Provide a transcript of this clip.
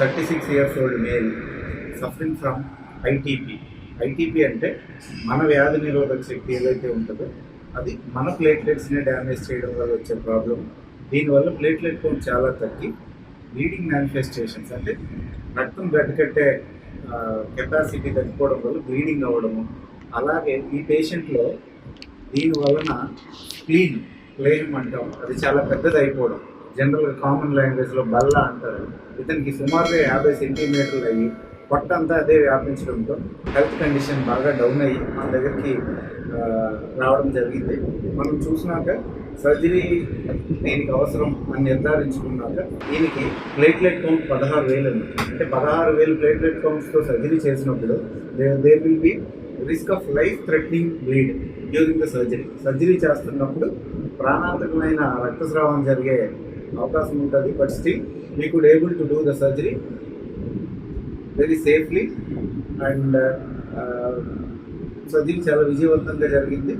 Thirty six years old male suffering from ITP ITP అంటే మన వ్యాధి నిరోధక శక్తి ఏదైతే ఉంటుందో అది మన ప్లేట్లెట్స్ని డ్యామేజ్ చేయడం వల్ల వచ్చే ప్రాబ్లం. దీనివల్ల ప్లేట్లెట్ కౌంట్ చాలా తగ్గి బ్లీడింగ్ మేనిఫెస్టేషన్స్ అంటే రక్తం గడ్డకట్టే కెపాసిటీ తగ్గిపోవడం వల్ల బ్లీడింగ్ అవ్వడము. అలాగే ఈ పేషెంట్లో దీని వలన స్ప్లీన్ ప్లేయం అంటాం అది చాలా పెద్దది అయిపోవడం జనరల్గా కామన్ లాంగ్వేజ్లో బల్ల అంటారు. ఇతనికి సుమారుగా యాభై సెంటీమీటర్లు అయ్యి పొట్టంతా అదే వ్యాపించడంతో హెల్త్ కండిషన్ బాగా డౌన్ అయ్యి మన దగ్గరికి రావడం జరిగింది. మనం చూసినాక సర్జరీ దీనికి అవసరం అని నిర్ధారించుకున్నాక దీనికి ప్లేట్లెట్ కౌంట్ పదహారు వేలు ఉంది. అంటే పదహారు వేలు ప్లేట్లెట్ కౌంట్స్తో సర్జరీ చేసినప్పుడు they will be risk of life threatening bleed during the surgery surgery చేస్తున్నప్పుడు ప్రాణాంతకమైన రక్తస్రావం జరిగే అవకాశం ఉంటుంది but still we could able to do the surgery very safely and surgery చాలా విజయవంతంగా జరిగింది.